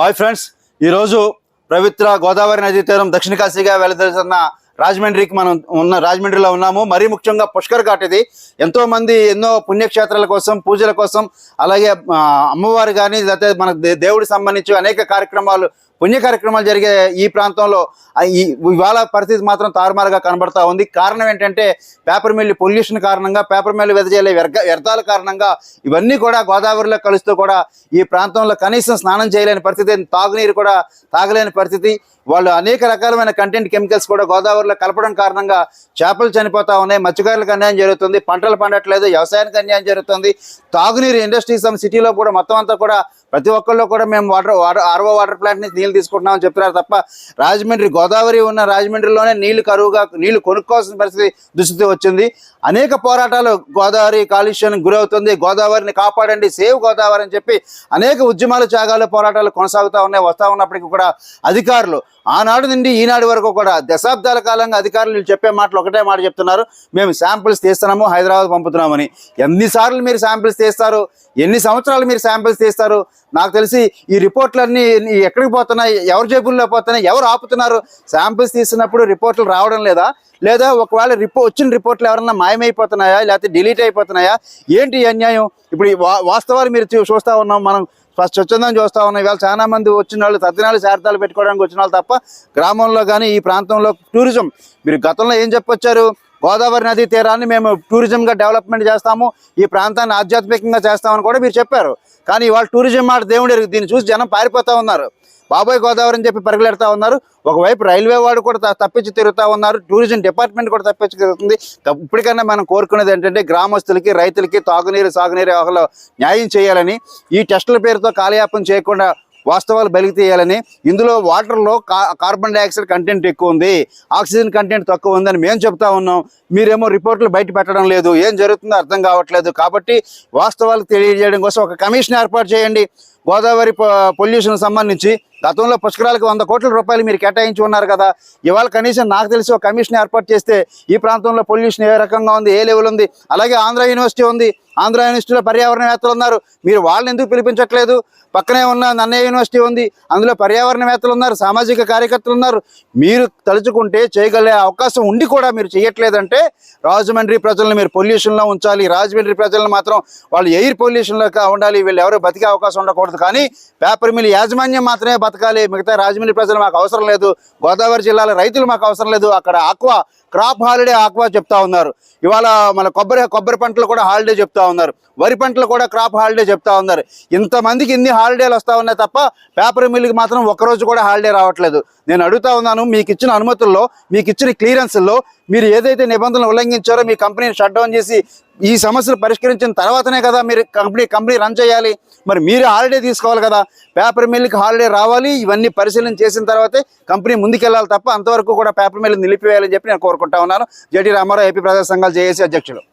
Hi friends ఈరోజు పవిత్ర గోదావరి నదీ తీరం దక్షిణ కాశీగా వెళుతున్న రాజమండ్రికి మనం ఉన్న రాజమండ్రిలో ఉన్నాము. మరీ ముఖ్యంగా పుష్కర్ ఘాట్ ఇది. ఎంతో మంది ఎన్నో పుణ్యక్షేత్రాల కోసం పూజల కోసం అలాగే అమ్మవారు కానీ లేకపోతే మన దే- దేవుడికి సంబంధించి అనేక కార్యక్రమాలు పుణ్య కార్యక్రమాలు జరిగే ఈ ప్రాంతంలో ఈ ఇవాళ పరిస్థితి మాత్రం తారుమారుగా కనబడతా ఉంది. కారణం ఏంటంటే పేపర్ మిల్లు పొల్యూషన్ కారణంగా పేపర్ మిల్లు వెదజేయలే వ్యర్థ వ్యర్థాల కారణంగా ఇవన్నీ కూడా గోదావరిలో కలుస్తూ కూడా ఈ ప్రాంతంలో కనీసం స్నానం చేయలేని పరిస్థితి తాగునీరు కూడా తాగలేని పరిస్థితి. వాళ్ళు అనేక రకాలమైన కంటెంట్ కెమికల్స్ కూడా గోదావరిలో కలపడం కారణంగా చేపలు చనిపోతా ఉన్నాయి. మత్స్యకారులకు అన్యాయం జరుగుతుంది. పంటలు పండట్లేదు. వ్యవసాయానికి అన్యాయం జరుగుతుంది. తాగునీరు ఇండస్ట్రీస్ సిటీలో కూడా మొత్తం అంతా కూడా ప్రతి ఒక్కళ్ళు కూడా మేము water water RO water plant నుంచి నీళ్ళు తీసుకుంటున్నామని చెప్తున్నారు తప్ప రాజమండ్రి గోదావరి ఉన్న రాజమండ్రిలోనే నీళ్ళు కరువుగా నీళ్ళు కొనుక్కోవాల్సిన పరిస్థితి దుస్థితి వచ్చింది. అనేక పోరాటాలు గోదావరి కాలుష్యానికి గురవుతుంది. గోదావరిని కాపాడండి సేవ్ గోదావరి అని చెప్పి అనేక ఉద్యమాలు త్యాగాలు పోరాటాలు కొనసాగుతూ ఉన్నాయి వస్తూ ఉన్నప్పటికీ కూడా అధికారులు ఆనాడు నుండి ఈనాడు వరకు కూడా దశాబ్దాల కాలంగా అధికారులు వీళ్ళు చెప్పే మాటలు ఒకటే మాట చెప్తున్నారు. మేము శాంపిల్స్ తీస్తున్నాము హైదరాబాద్ పంపుతున్నామని. ఎన్నిసార్లు మీరు శాంపిల్స్ తీస్తారు? ఎన్ని సంవత్సరాలు మీరు శాంపిల్స్ తీస్తారు? నాకు తెలిసి ఈ రిపోర్ట్లన్నీ ఎక్కడికి పోతున్నాయి ఎవరి జేబుల్లో పోతున్నాయి ఎవరు ఆపుతున్నారు శాంపిల్స్ తీసినప్పుడు రిపోర్ట్లు రావడం లేదా? లేదా ఒకవేళ రిపో వచ్చిన రిపోర్ట్లు ఎవరన్నా మాయమైపోతున్నాయా లేకపోతే డిలీట్ అయిపోతున్నాయా? ఏంటి ఈ అన్యాయం? ఇప్పుడు ఈ వా- వాస్తవాలు మీరు చూస్తూ చూస్తా ఉన్నాం మనం ఫస్ట్ స్వచ్ఛందం చూస్తా ఉన్నాం. ఇవాళ చాలా మంది వచ్చిన వాళ్ళు తద్దినాలు శారదాలు పెట్టుకోవడానికి వచ్చిన వాళ్ళు తప్ప గ్రామంలో కానీ ఈ ప్రాంతంలో టూరిజం. మీరు గతంలో ఏం చెప్పొచ్చారు? గోదావరి నదీ తీరాన్ని మేము టూరిజంగా డెవలప్మెంట్ చేస్తాము. ఈ ప్రాంతాన్ని ఆధ్యాత్మికంగా చేస్తామని కూడా మీరు చెప్పారు. కానీ ఇవాళ టూరిజం మాట దేవుడు ఎరుగు. దీన్ని చూసి జనం పారిపోతూ ఉన్నారు. బాబాయ్ గోదావరి అని చెప్పి పరిగెడతా ఉన్నారు. ఒకవైపు రైల్వే వాడు కూడా తప్పించి తిరుగుతా ఉన్నారు. టూరిజం డిపార్ట్మెంట్ కూడా తప్పించి తిరుగుతుంది. ఇప్పటికైనా మనం కోరుకునేది ఏంటంటే గ్రామస్తులకి రైతులకి తాగునీరు సాగునీరు వ్యవహారంలో న్యాయం చేయాలని ఈ టెస్టుల పేరుతో కాలయాపన చేయకుండా వాస్తవాలు బలికి తీయాలని. ఇందులో వాటర్లో కా కార్బన్ డైఆక్సైడ్ కంటెంట్ ఎక్కువ ఉంది. ఆక్సిజన్ కంటెంట్ తక్కువ ఉందని మేము చెప్తా ఉన్నాం. మీరేమో రిపోర్ట్లు బయట పెట్టడం లేదు. ఏం జరుగుతుందో అర్థం కావట్లేదు. కాబట్టి వాస్తవాలు తెలియజేయడం కోసం ఒక కమిషన్ ఏర్పాటు చేయండి. గోదావరి పొల్యూషన్ సంబంధించి గతంలో పుష్కరాలకు వంద కోట్ల రూపాయలు మీరు కేటాయించి ఉన్నారు కదా. ఇవాళ కనీసం నాకు తెలిసి ఒక కమిషన్ ఏర్పాటు చేస్తే ఈ ప్రాంతంలో పొల్యూషన్ ఏ రకంగా ఉంది ఏ లెవెల్ ఉంది? అలాగే ఆంధ్ర యూనివర్సిటీ ఉంది. ఆంధ్ర యూనివర్సిటీలో పర్యావరణవేత్తలు ఉన్నారు. మీరు వాళ్ళని ఎందుకు పిలిపించట్లేదు? పక్కనే ఉన్న నన్నయ్య యూనివర్సిటీ ఉంది. అందులో పర్యావరణవేత్తలు ఉన్నారు సామాజిక కార్యకర్తలు ఉన్నారు. మీరు తలుచుకుంటే చేయగలిగే అవకాశం ఉండి కూడా మీరు చేయట్లేదంటే రాజమండ్రి ప్రజలను మీరు పొల్యూషన్లో ఉంచాలి. రాజమండ్రి ప్రజలను మాత్రం వాళ్ళు ఎయిర్ పొల్యూషన్లో ఉండాలి. వీళ్ళు ఎవరు బతికే అవకాశం ఉండకూడదు. కానీ పేపర్ మిల్ యాజమాన్యం మాత్రమే బతకాలి. మిగతా రాజమండ్రి ప్రజలు మాకు అవసరం లేదు. గోదావరి జిల్లాలో రైతులు మాకు అవసరం లేదు. అక్కడ ఆక్వా క్రాప్ హాలిడే ఆక్వా చెప్తా ఉన్నారు. ఇవాళ మన కొబ్బరి కొబ్బరి పంటలు కూడా హాలిడే చెప్తా ఉన్నారు. వరి పంటలు కూడా క్రాప్ హాలిడే చెప్తా ఉన్నారు. ఇంతమందికి ఇన్ని హాలిడేలు వస్తూ ఉన్నాయి తప్ప పేపర్ మిల్లుకి మాత్రం ఒక్కరోజు కూడా హాలిడే రావట్లేదు. నేను అడుగుతా ఉన్నాను మీకు ఇచ్చిన అనుమతుల్లో మీకు ఇచ్చిన క్లియరెన్స్లో మీరు ఏదైతే నిబంధనలు ఉల్లంఘించారో మీ కంపెనీని షట్ డౌన్ చేసి ఈ సమస్యలు పరిష్కరించిన తర్వాతనే కదా మీరు కంపెనీ కంపెనీ రన్ చేయాలి. మరి మీరు హాలిడే తీసుకోవాలి కదా. పేపర్ మిల్కి హాలిడే రావాలి. ఇవన్నీ పరిశీలన చేసిన తర్వాతే కంపెనీ ముందుకెళ్ళాలి తప్ప అంతవరకు కూడా పేపర్ మిల్ నిలిపివేయాలని చెప్పి నేను కోరుకుంటా ఉన్నాను. జేటీ రామారావు ఏపీ ప్రజా సంఘాలు జేఏసీ అధ్యక్షులు.